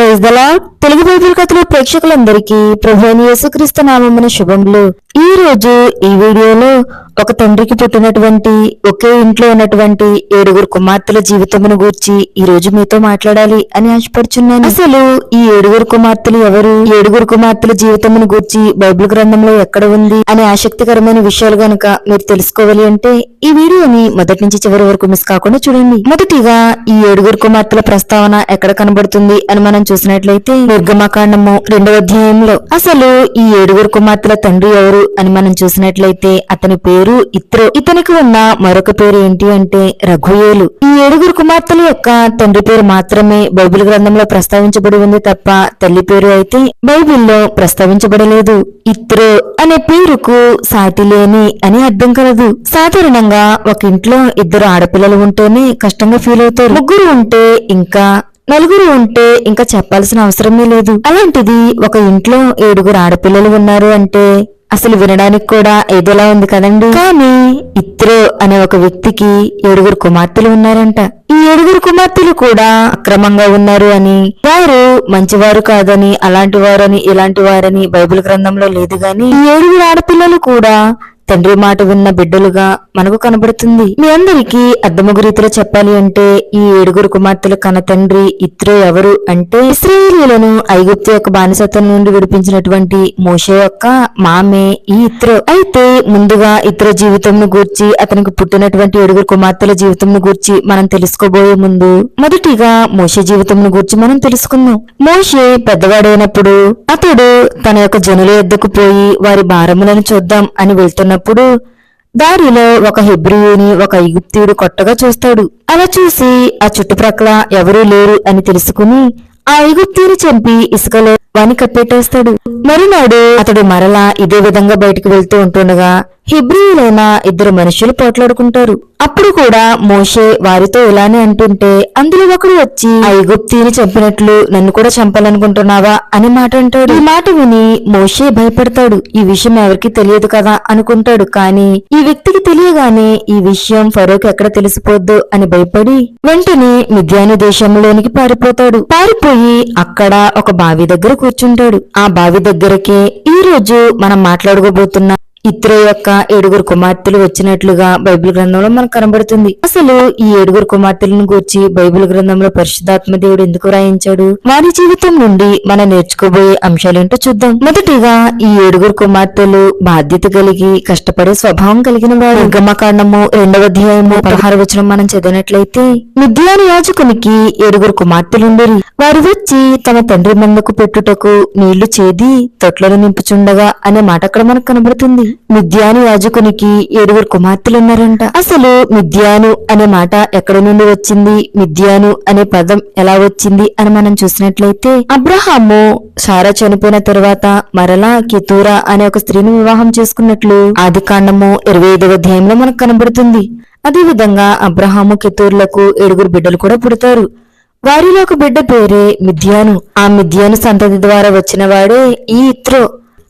Praise దలా Telugu Bible కథలు ప్రేక్షకులందరికీ ప్రభు యేసుక్రీస్తు నామమున శుభములు. ఈ రోజు ఈ వీడియోలో ఒక తండ్రికి పుట్టినటువంటి ఒకే ఇంట్లో ఉన్నటువంటి ఏడుగురు కుమార్తెల జీవితమును గూర్చి ఈ రోజు మీతో మాట్లాడాలి అని ఆశపడుచున్నాను. అసలు ఈ ఏడుగురు కుమార్తెలు ఎవరు? ఏడుగురు కుమార్తెల జీవితమును గూర్చి బైబిల్ గ్రంథంలో ఎక్కడ ఉంది అనే ఆసక్తికరమైన విషయాలు గనుక మీరు తెలుసుకోవాలి అంటే ఈ వీడియోని మొదటి నుంచి చివరి వరకు మిస్ కాకుండా చూడండి. మొదటిగా ఈ ఏడుగురు కుమార్తెల ప్రస్తావన ఎక్కడ కనబడుతుంది అని మనం చూసినట్లయితే నిర్గమకాండము రెండవ అధ్యాయంలో. అసలు ఈ ఏడుగురు కుమార్తెల తండ్రి ఎవరు అని మనం చూసినట్లయితే అతని పేరు ఇత్రో. ఇతనికి ఉన్న మరొక పేరు ఏంటి అంటే రఘుయేలు. ఈ ఏడుగురు కుమార్తెల యొక్క తండ్రి పేరు మాత్రమే బైబిల్ గ్రంథంలో ప్రస్తావించబడి ఉంది తప్ప తల్లి పేరు అయితే బైబిల్లో ప్రస్తావించబడలేదు. ఇత్రో అనే పేరుకు సాటి లేని అని అర్థం కలదు. సాధారణంగా ఒక ఇంట్లో ఇద్దరు ఆడపిల్లలు ఉంటేనే కష్టంగా ఫీల్ అవుతారు. ముగ్గురు ఉంటే ఇంకా నలుగురు ఉంటే ఇంకా చెప్పాల్సిన అవసరమే లేదు. అలాంటిది ఒక ఇంట్లో ఏడుగురు ఆడపిల్లలు ఉన్నారు అంటే అసలు వినడానికి కూడా ఏదోలా ఉంది కదండి. కానీ ఇత్రో అనే ఒక వ్యక్తికి ఏడుగురు కుమార్తెలు ఉన్నారంట. ఈ ఏడుగురు కుమార్తెలు కూడా అక్రమంగా ఉన్నారు అని వారు మంచివారు కాదని అలాంటి వారని ఇలాంటి వారని బైబిల్ గ్రంథంలో లేదు గాని ఈ ఏడుగురు ఆడపిల్లలు కూడా తండ్రి మాట విన్న బిడ్డలుగా మనకు కనబడుతుంది. మీ అందరికీ అర్థమగు రీతిలో చెప్పాలి అంటే ఈ ఏడుగురు కుమార్తెల కన తండ్రి ఇత్రో ఎవరు అంటే ఇస్రాయేలీలను ఐగుప్తు యొక్క బానిసత్వం నుండి విడిపించినటువంటి మోషే యొక్క మామే ఈ ఇత్రో. అయితే ముందుగా ఇత్రో జీవితంను గూర్చి అతనికి పుట్టినటువంటి ఏడుగురు కుమార్తెల జీవితంను గూర్చి మనం తెలుసుకోబోయే ముందు మొదటిగా మోషే జీవితంను గూర్చి మనం తెలుసుకుందాం. మోషే పెద్దవాడైనప్పుడు అతడు తన యొక్క జనుల ఎద్దకు పోయి వారి భారములను చూద్దాం అని వెళ్తున్నప్పుడు దారిలో ఒక హెబ్రియుని ఒక ఐగుప్తీయుడు కొట్టగా చూస్తాడు. అలా చూసి ఆ చుట్టుప్రక్కల ఎవరూ లేరు అని తెలుసుకుని ఆ ఐగుప్తీయుని చంపి ఇసుకలో వాని కప్పెట్టేస్తాడు మరునాడు అతడు మరలా ఇదే విధంగా బయటకు వెళ్తూ ఉంటుండగా హిబ్రియులైన ఇద్దరు మనుషులు పోట్లాడుకుంటారు. అప్పుడు కూడా మోషే వారితో ఇలానే అంటుంటే అందులో ఒకడు వచ్చి ఐగుప్తిని చంపినట్లు నన్ను కూడా చంపాలనుకుంటున్నావా అని మాట అంటాడు. ఈ మాట విని మోషే భయపడతాడు. ఈ విషయం ఎవరికి తెలియదు కదా అనుకుంటాడు. కానీ ఈ వ్యక్తికి తెలియగానే ఈ విషయం ఫరోక్ ఎక్కడ తెలిసిపోద్దు అని భయపడి వెంటనే మిద్యాను దేశంలోనికి పారిపోతాడు. పారిపోయి అక్కడ ఒక బావి దగ్గర కూర్చుంటాడు. ఆ బావి దగ్గరకే ఈ రోజు మనం మాట్లాడుకోబోతున్న. ఇత్రో యొక్క ఏడుగురు కుమార్తెలు వచ్చినట్లుగా బైబిల్ గ్రంథంలో మనకు కనబడుతుంది. అసలు ఈ ఏడుగురు కుమార్తెలను గూర్చి బైబిల్ గ్రంథంలో పరిశుద్ధాత్మ దేవుడు ఎందుకు రాయించాడు వారి జీవితం నుండి మనం నేర్చుకోబోయే అంశాలేంటో చూద్దాం. మొదటిగా ఈ ఏడుగురు కుమార్తెలు బాధ్యత కలిగి కష్టపడే స్వభావం కలిగిన వారు. గమకాండము రెండవ అధ్యాయము పదహారు వచనం మనం చదివినట్లయితే మిద్యాను యాజకునికి ఏడుగురు కుమార్తెలుండేరి. వారు వచ్చి తమ తండ్రి మందుకు పెట్టుటకు నీళ్ళు చేది తొట్లను నింపుచుండగా అనే మాట అక్కడ మనకు కనబడుతుంది. మిద్యాను యాజకునికి ఏడుగురు కుమార్తెలున్నారంట. అసలు మిద్యాను అనే మాట ఎక్కడి నుండి వచ్చింది? మిద్యాను అనే పదం ఎలా వచ్చింది అని మనం చూసినట్లయితే అబ్రహాము సారా చనిపోయిన తరువాత మరలా కితూరా అనే ఒక స్త్రీని వివాహం చేసుకున్నట్లు ఆది కాండము ఇరవై ఐదవ అధ్యాయంలో మనకు కనబడుతుంది. అదేవిధంగా అబ్రహాము కితూర్లకు ఏడుగురు బిడ్డలు కూడా పుడతారు. వారిలో ఒక బిడ్డ పేరే మిథ్యాను. ఆ మిథ్యాను సంతతి ద్వారా వచ్చిన వాడే ఈ ఇత్రో.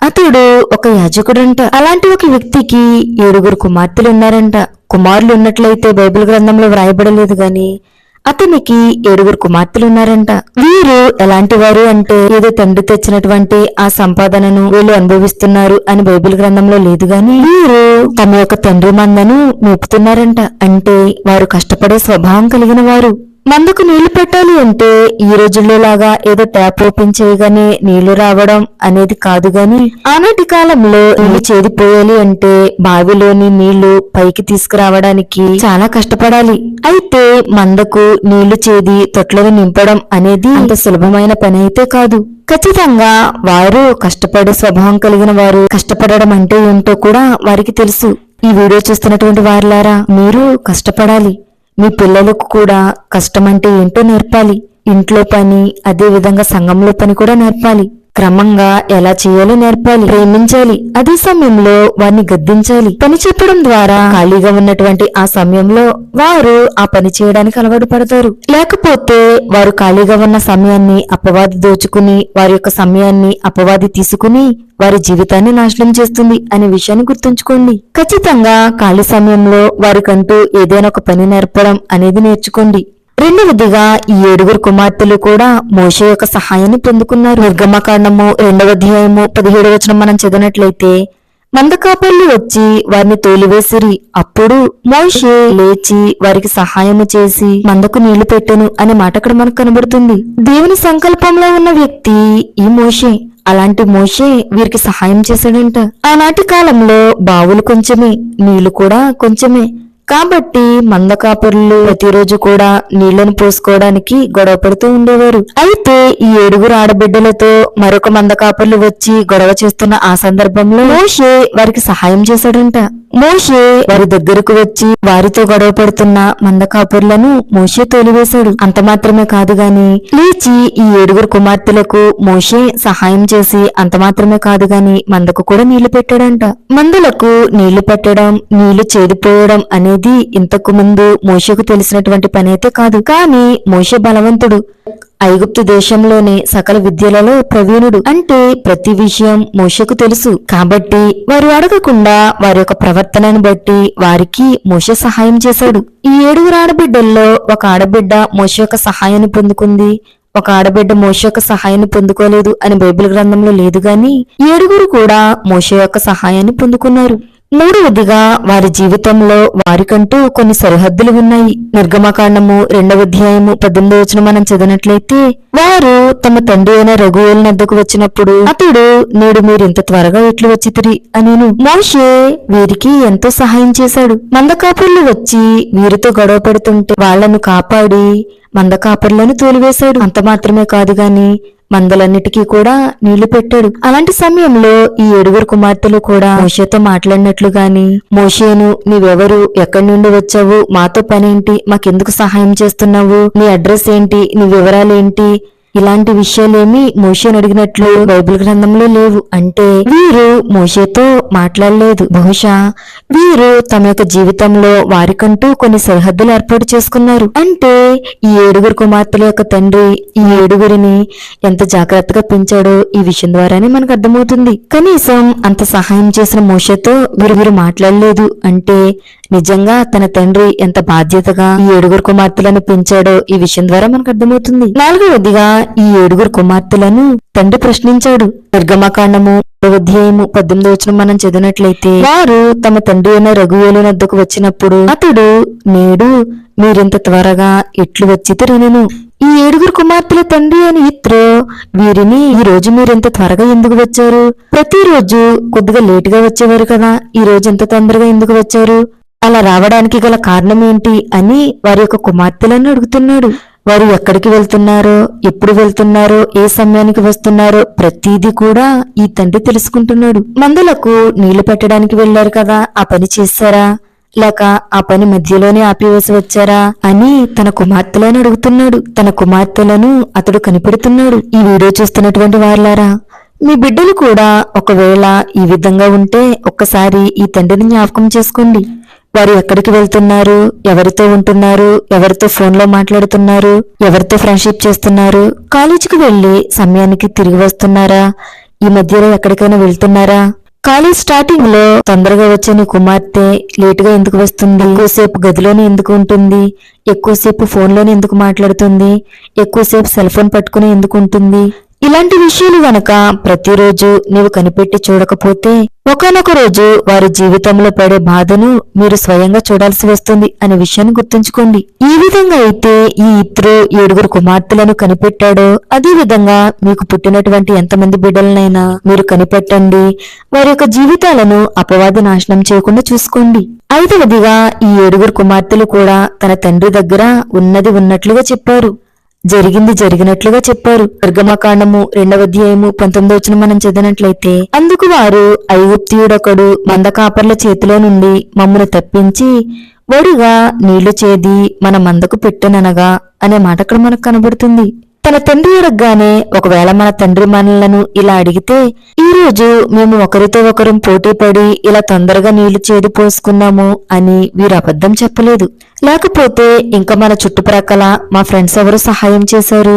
అతడు ఒక యాజకుడంట. అలాంటి ఒక వ్యక్తికి ఏడుగురు కుమార్తెలు ఉన్నారంట కుమారులు ఉన్నట్లయితే బైబిల్ గ్రంథంలో వ్రాయబడలేదు గాని అతనికి ఏడుగురు కుమార్తెలు ఉన్నారంట వీరు ఎలాంటి వారు అంటే ఏదో తండ్రి తెచ్చినటువంటి ఆ సంపాదనను వీళ్ళు అనుభవిస్తున్నారు అని బైబిల్ గ్రంథంలో లేదు గాని వీరు తమ యొక్క తండ్రి మందను మేపుతున్నారంట అంటే వారు కష్టపడే స్వభావం కలిగిన వారు. మందుకు నీళ్ళు పెట్టాలి అంటే ఈ రోజుల్లో లాగా ఏదో ట్యాప్ ఓపెన్ చేయగానే నీళ్ళు రావడం అనేది కాదు గాని ఆనాటి కాలంలో నీళ్ళు చేదిపోయాలి అంటే బావిలోని నీళ్ళు పైకి తీసుకురావడానికి చాలా కష్టపడాలి. అయితే మందకు నీళ్ళు చేది తొట్లను నింపడం అనేది అంత సులభమైన పని అయితే కాదు. ఖచ్చితంగా వారు కష్టపడే స్వభావం కలిగిన వారు కష్టపడడం అంటే ఏంటో కూడా వారికి తెలుసు. ఈ వీడియో చూస్తున్నటువంటి వారులారా మీరు కష్టపడాలి. మీ పిల్లలకు కూడా కష్టం అంటే ఏంటో నేర్పాలి. ఇంట్లో పని అదే విధంగా సంఘంలో పని కూడా నేర్పాలి. క్రమంగా ఎలా చేయాలో నేర్పాలి ప్రేమించాలి. అదే సమయంలో వారిని గద్దించాలి. పని చెప్పడం ద్వారా ఖాళీగా ఉన్నటువంటి ఆ సమయంలో వారు ఆ పని చేయడానికి అలవాటు పడతారు. లేకపోతే వారు ఖాళీగా ఉన్న సమయాన్ని అపవాది దోచుకుని వారి యొక్క సమయాన్ని అపవాది తీసుకుని వారి జీవితాన్ని నాశనం చేస్తుంది అనే విషయాన్ని గుర్తుంచుకోండి. ఖచ్చితంగా ఖాళీ సమయంలో వారికంటూ ఏదైనా ఒక పని నేర్పడం అనేది నేర్చుకోండి. రెండవదిగా ఈ ఏడుగురు కుమార్తెలు కూడా మోషే యొక్క సహాయాన్ని పొందుకున్నారు. నిర్గమకాండము రెండవ అధ్యాయము పదిహేడు వచనం మనం చదివినట్లయితే మందకాపల్లి వచ్చి వారిని తోలివేసిరి. అప్పుడు మోషే లేచి వారికి సహాయము చేసి మందకు నీళ్ళు పెట్టెను అనే మాట అక్కడ మనకు కనబడుతుంది. దేవుని సంకల్పంలో ఉన్న వ్యక్తి ఈ మోషే. అలాంటి మోషే వీరికి సహాయం చేశాడంట. ఆనాటి కాలంలో బావులు కొంచెమే నీళ్ళు కూడా కొంచెమే. కాబట్టి మందకాపురులు ప్రతిరోజు కూడా నీళ్ళను పోసుకోవడానికి గొడవ పడుతూ ఉండేవారు. అయితే ఈ ఏడుగురు ఆడబిడ్డలతో మరొక మందకాపురులు వచ్చి గొడవ చేస్తున్న ఆ సందర్భంలో మోషే వారికి సహాయం చేశాడంట. మోషే వారి దగ్గరకు వచ్చి వారితో గొడవ పడుతున్న మందకాపురులను మోషే తోలివేశాడు. అంత మాత్రమే కాదు గాని లేచి ఈ ఏడుగురు కుమార్తెలకు మోషే సహాయం చేసి అంత మాత్రమే కాదు గాని మందకు కూడా నీళ్ళు పెట్టాడంట. మందులకు నీళ్ళు పెట్టడం నీళ్ళు చేదిపోయడం అనేది ఇంతకు ముందు మోషకు తెలిసినటువంటి పని అయితే కాదు. కానీ మోషే బలవంతుడు. ఐగుప్తు దేశంలోని సకల విద్యలలో ప్రవీణుడు. అంటే ప్రతి విషయం మోషకు తెలుసు. కాబట్టి వారు అడగకుండా వారి యొక్క ప్రవర్తనను బట్టి వారికి మోష సహాయం చేశాడు. ఈ ఏడుగురు ఆడబిడ్డల్లో ఒక ఆడబిడ్డ మోష యొక్క సహాయాన్ని పొందుకుంది. ఒక ఆడబిడ్డ మోష యొక్క సహాయాన్ని పొందుకోలేదు అని బైబిల్ గ్రంథంలో లేదు గాని ఏడుగురు కూడా మోష యొక్క సహాయాన్ని పొందుకున్నారు. మూడవదిగా వారి జీవితంలో వారికంటూ కొన్ని సరిహద్దులు ఉన్నాయి. నిర్గమకాండము రెండవ అధ్యాయము పద్దెనిమిది వచ్చిన మనం చదివినట్లయితే వారు తమ తండ్రి అయిన రఘువేలు నద్దకు వచ్చినప్పుడు అతడు నేడు మీరు ఇంత త్వరగా ఎట్లు వచ్చితిరి అని మోషే వీరికి ఎంతో సహాయం చేశాడు. మందకాపుర్లు వచ్చి వీరితో గొడవ పడుతుంటే వాళ్ళను కాపాడి మందకాపుర్లను తోలివేశాడు. అంత మాత్రమే కాదు గాని మందలన్నిటికీ కూడా నీళ్ళు పెట్టాడు. అలాంటి సమయంలో ఈ ఏడుగురు కుమార్తెలు కూడా మోషేతో మాట్లాడినట్లు గాని మోషేను నీవెవరు? ఎక్కడి నుండి వచ్చావు? మాతో పనేంటి? మాకెందుకు సహాయం చేస్తున్నావు? నీ అడ్రస్ ఏంటి? నీ వివరాలేంటి? ఇలాంటి విషయాలేమి మోషేను అడిగినట్లు బైబిల్ గ్రంథంలో లేవు. అంటే వీరు మోషేతో మాట్లాడలేదు. బహుశా వీరు తమ యొక్క జీవితంలో వారికంటూ కొన్ని సరిహద్దులు ఏర్పాటు చేసుకున్నారు. అంటే ఈ ఏడుగురు కుమార్తెల యొక్క తండ్రి ఈ ఏడుగురిని ఎంత జాగ్రత్తగా పెంచాడో ఈ విషయం ద్వారానే మనకు అర్థమవుతుంది. కనీసం అంత సహాయం చేసిన మోషతో వీరు వీరు మాట్లాడలేదు. అంటే నిజంగా తన తండ్రి ఎంత బాధ్యతగా ఈ ఏడుగురు కుమార్తెలను పెంచాడో ఈ విషయం ద్వారా మనకు అర్థమవుతుంది. నాలుగవదిగా ఈ ఏడుగురు కుమార్తెలను తండ్రి ప్రశ్నించాడు. నిర్గమకాండము అధ్యాయము పద్దెనిమిది వచ్చిన మనం చదివినట్లయితే వారు తమ తండ్రి అయిన రఘువేలు నద్దకు వచ్చినప్పుడు అతడు నేడు మీరింత త్వరగా ఎట్లు వచ్చి తిరగను ఈ ఏడుగురు కుమార్తెల తండ్రి అని ఇత్రో వీరిని ఈ రోజు మీరింత త్వరగా ఎందుకు వచ్చారు? ప్రతిరోజు కొద్దిగా లేటుగా వచ్చేవారు కదా ఈ రోజు ఇంత తొందరగా ఎందుకు వచ్చారు? అలా రావడానికి గల కారణం ఏంటి అని వారి యొక్క కుమార్తెలను అడుగుతున్నాడు. వారు ఎక్కడికి వెళ్తున్నారో ఎప్పుడు వెళ్తున్నారో ఏ సమయానికి వస్తున్నారో ప్రతిదీ కూడా ఈ తండ్రి తెలుసుకుంటున్నాడు. మందులకు నీళ్ళు పెట్టడానికి వెళ్ళారు కదా ఆ పని చేశారా? లేక ఆ పని మధ్యలోనే ఆపివేసి వచ్చారా అని తన కుమార్తెలను అడుగుతున్నాడు. తన కుమార్తెలను అతడు కనిపెడుతున్నాడు. ఈ వీడియో చూస్తున్నటువంటి వారులారా మీ బిడ్డలు కూడా ఒకవేళ ఈ విధంగా ఉంటే ఒక్కసారి ఈ తండ్రిని జ్ఞాపకం చేసుకోండి. వారు ఎక్కడికి వెళ్తున్నారు? ఎవరితో ఉంటున్నారు? ఎవరితో ఫోన్లో మాట్లాడుతున్నారు? ఎవరితో ఫ్రెండ్షిప్ చేస్తున్నారు? కాలేజీకి వెళ్ళి సమయానికి తిరిగి వస్తున్నారా? ఈ మధ్యలో ఎక్కడికైనా వెళ్తున్నారా? కాలేజ్ స్టార్టింగ్లో తొందరగా వచ్చే కుమార్తె లేటుగా ఎందుకు వస్తుంది? ఎక్కువసేపు గదిలోనే ఎందుకు ఉంటుంది? ఎక్కువసేపు ఫోన్లోనే ఎందుకు మాట్లాడుతుంది? ఎక్కువసేపు సెల్ ఫోన్ పట్టుకుని ఎందుకు ఉంటుంది? ఇలాంటి విషయాలు గనక ప్రతిరోజు నీవు కనిపెట్టి చూడకపోతే ఒకనొక రోజు వారి జీవితంలో పడే బాధను మీరు స్వయంగా చూడాల్సి వస్తుంది అనే విషయాన్ని గుర్తుంచుకోండి. ఈ విధంగా అయితే ఈ ఇద్దరు ఏడుగురు కుమార్తెలను కనిపెట్టాడో అదే విధంగా మీకు పుట్టినటువంటి ఎంతమంది బిడ్డలనైనా మీరు కనిపెట్టండి. వారి యొక్క జీవితాలను అపవాది నాశనం చేయకుండా చూసుకోండి. ఐదవదిగా ఈ ఏడుగురు కుమార్తెలు కూడా తన తండ్రి దగ్గర ఉన్నది ఉన్నట్లుగా చెప్పారు. జరిగింది జరిగినట్లుగా చెప్పారు. నిర్గమకాండము రెండవ అధ్యాయము పంతొమ్మిది వచ్చిన మనం చదివినట్లయితే అందుకు వారు ఐగుప్తియుడొకడు మందకాపర్ల చేతిలో నుండి మమ్మను తప్పించి వరుగా నీళ్ళు చేది మన మందకు పెట్టననగా అనే మాట అక్కడ మనకు కనబడుతుంది. తన తండ్రి అడగగానే ఒకవేళ మన తండ్రి మనలను ఇలా అడిగితే ఈ రోజు మేము ఒకరితో ఒకరం పోటీపడి ఇలా తొందరగా నీళ్ళు చేది పోసుకున్నాము అని వీరు అబద్ధం చెప్పలేదు. లేకపోతే ఇంకా మన చుట్టుప్రక్కల మా ఫ్రెండ్స్ ఎవరు సహాయం చేశారు?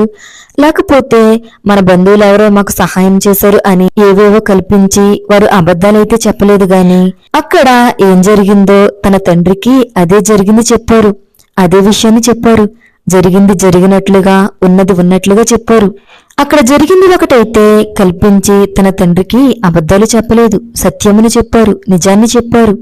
లేకపోతే మన బంధువులు ఎవరో మాకు సహాయం చేశారు అని ఏవేవో కల్పించి వారు అబద్ధాలైతే చెప్పలేదు గాని అక్కడ ఏం జరిగిందో తన తండ్రికి అదే జరిగింది చెప్పారు. అదే విషయాన్ని చెప్పారు. జరిగింది జరిగినట్లుగా ఉన్నది ఉన్నట్లుగా చెప్పారు. అక్కడ జరిగింది ఒకటైతే కల్పించి తన తండ్రికి అబద్ధాలు చెప్పలేదు. సత్యమును చెప్పారు నిజాన్ని చెప్పారు.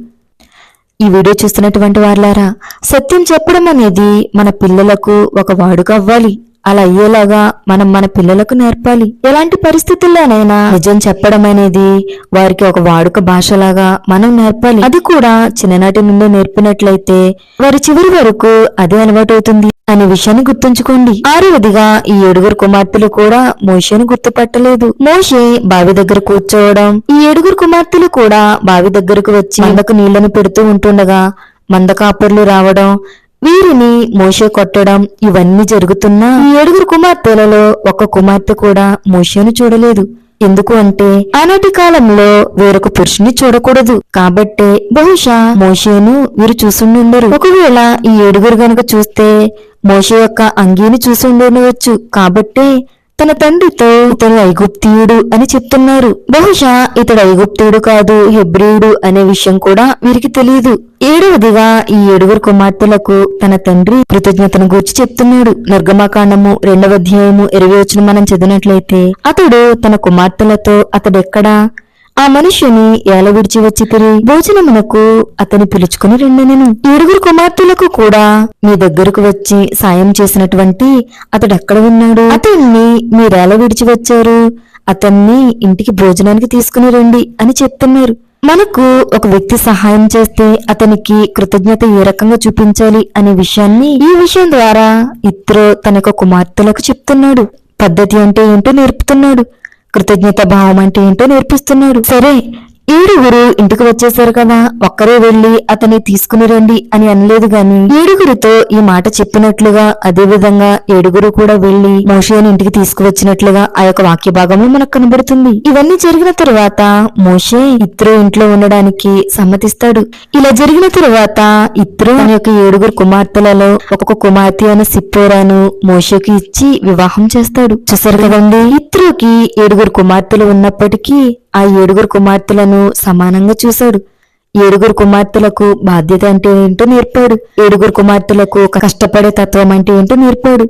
ఈ వీడియో చూస్తున్నటువంటి వారులారా సత్యం చెప్పడం అనేది మన పిల్లలకు ఒక వాడుక అవ్వాలి. అలా అయ్యేలాగా మనం మన పిల్లలకు నేర్పాలి. ఎలాంటి పరిస్థితుల్లోనైనా నిజం చెప్పడం అనేది వారికి ఒక వాడుక భాషలాగా మనం నేర్పాలి. అది కూడా చిన్ననాటి నుండి నేర్పినట్లయితే వారి చివరి వరకు అదే అలవాటవుతుంది అనే విషయాన్ని గుర్తుంచుకోండి. ఆరవదిగా ఈ ఏడుగురు కుమార్తెలు కూడా మోషేను గుర్తుపట్టలేదు. మోషే బావి దగ్గర కూర్చోవడం ఈ ఏడుగురు కుమార్తెలు కూడా బావి దగ్గరకు వచ్చి మందకు నీళ్ళను పెడుతూ ఉంటుండగా మందకాపర్లు రావడం వీరిని మోషే కొట్టడం ఇవన్నీ జరుగుతున్నా ఈ ఏడుగురు కుమార్తెలలో ఒక కుమార్తె కూడా మోషేను చూడలేదు. ఎందుకు అంటే ఆనాటి కాలంలో వేరొక పురుషుని చూడకూడదు. కాబట్టే బహుశా మోషేను వీరు చూసుండుండరు ఒకవేళ ఈ ఏడుగురు గనుక చూస్తే మోషే యొక్క అంగీని చూసుండవచ్చు కాబట్టే తన తండ్రితో ఇతను ఐగుప్తీయుడు అని చెప్తున్నారు. బహుశా ఇతడు ఐగుప్తీయుడు కాదు హెబ్రియుడు అనే విషయం కూడా వీరికి తెలియదు ఏడవదిగా ఈ ఏడుగురు కుమార్తెలకు తన తండ్రి కృతజ్ఞతను గూర్చి చెప్తున్నాడు. నిర్గమాకాండము రెండవ అధ్యాయము ఇరవై వచ్చిన మనం చదివినట్లయితే అతడు తన కుమార్తెలతో అతడెక్కడా? ఆ మనుష్యుని ఏలవిడిచి వచ్చి తిరిగి భోజనమునకు అతని పిలుచుకుని రెండనెను. ఏడుగురు కుమార్తెలకు కూడా మీ దగ్గరకు వచ్చి సాయం చేసినటువంటి అతడెక్కడ ఉన్నాడు? అతన్ని మీరేల విడిచి వచ్చారు? అతన్ని ఇంటికి భోజనానికి తీసుకుని రండి అని చెప్తున్నారు. మనకు ఒక వ్యక్తి సహాయం చేస్తే అతనికి కృతజ్ఞత ఏ రకంగా చూపించాలి అనే విషయాన్ని ఈ విషయం ద్వారా ఇత్రో తన యొక్క కుమార్తెలకు చెప్తున్నాడు. పద్ధతి అంటే ఏంటో నేర్పుతున్నాడు. కృతజ్ఞత భావం అంటే ఏంటో నేర్పిస్తున్నారు. సరే ఏడుగురు ఇంటికి వచ్చేసారు కదా. ఒక్కరే వెళ్ళి అతన్ని తీసుకుని రండి అని అనలేదు గాని ఏడుగురితో ఈ మాట చెప్పినట్లుగా అదే విధంగా ఏడుగురు కూడా వెళ్ళి మోషేని ఇంటికి తీసుకువచ్చినట్లుగా ఆ యొక్క వాక్య భాగము మనకు కనబడుతుంది. ఇవన్నీ జరిగిన తరువాత మోషే ఇత్రో ఇంట్లో ఉండడానికి సమ్మతిస్తాడు. ఇలా జరిగిన తరువాత ఇత్రో తన యొక్క ఏడుగురు కుమార్తెలలో ఒక్కొక్క కుమార్తె అయిన సిప్పోరాను మోషేకి ఇచ్చి వివాహం చేస్తాడు. చూసారు కదండి ఇత్రోకి ఏడుగురు కుమార్తెలు ఉన్నప్పటికీ ఆ ఏడుగురు కుమార్తెలను సమానంగా చూశాడు. ఏడుగురు కుమార్తెలకు బాధ్యత అంటే ఏంటో నేర్పాడు. ఏడుగురు కుమార్తెలకు ఒక కష్టపడే తత్వం అంటే ఏంటో నేర్పాడు.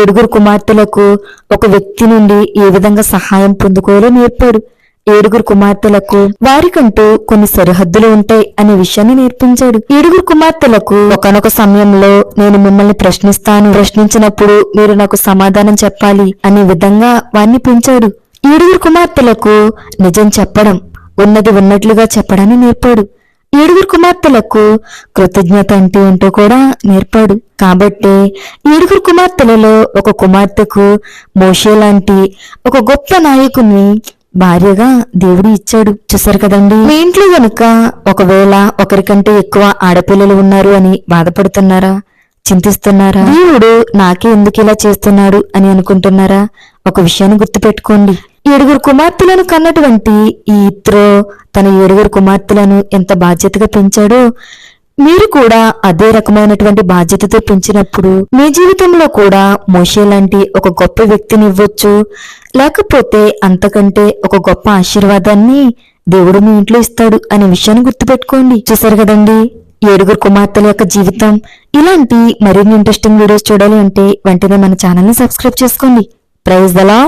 ఏడుగురు కుమార్తెలకు ఒక వ్యక్తి నుండి ఏ విధంగా సహాయం పొందుకోవాలో నేర్పాడు. ఏడుగురు కుమార్తెలకు వారికంటూ కొన్ని సరిహద్దులు ఉంటాయి అనే విషయాన్ని నేర్పించాడు. ఏడుగురు కుమార్తెలకు ఒకనొక సమయంలో నేను మిమ్మల్ని ప్రశ్నిస్తాను. ప్రశ్నించినప్పుడు మీరు నాకు సమాధానం చెప్పాలి అనే విధంగా వారిని పెంచాడు. ఏడుగురు కుమార్తెలకు నిజం చెప్పడం ఉన్నది ఉన్నట్లుగా చెప్పడాన్ని నేర్పాడు. ఏడుగురు కుమార్తెలకు కృతజ్ఞత అంటే ఏంటో కూడా నేర్పాడు. కాబట్టి ఏడుగురు కుమార్తెలలో ఒక కుమార్తెకు మోషే లాంటి ఒక గొప్ప నాయకుని భార్యగా దేవుడు ఇచ్చాడు. చూసారు కదండి? మీ ఇంట్లో గనుక ఒకవేళ ఒకరికంటే ఎక్కువ ఆడపిల్లలు ఉన్నారు అని బాధపడుతున్నారా? చింతిస్తున్నారా? దేవుడు నాకే ఎందుకు ఇలా చేస్తున్నాడు అని అనుకుంటున్నారా? ఒక విషయాన్ని గుర్తుపెట్టుకోండి. ఏడుగురు కుమార్తెలను కన్నటువంటి ఈ ఇత్రో తన ఏడుగురు కుమార్తెలను ఎంత బాధ్యతగా పెంచాడో మీరు కూడా అదే రకమైనటువంటి బాధ్యతతో పెంచినప్పుడు మీ జీవితంలో కూడా మోషే లాంటి ఒక గొప్ప వ్యక్తిని ఇవ్వచ్చు. లేకపోతే అంతకంటే ఒక గొప్ప ఆశీర్వాదాన్ని దేవుడు మీ ఇంట్లో ఇస్తాడు అనే విషయాన్ని గుర్తుపెట్టుకోండి. చూసారు కదండి? ఏడుగురు కుమార్తెల యొక్క జీవితం. ఇలాంటి మరిన్ని ఇంట్రెస్టింగ్ వీడియోస్ చూడాలి అంటే వెంటనే మన ఛానల్ని సబ్స్క్రైబ్ చేసుకోండి. ప్రైజ్ దలా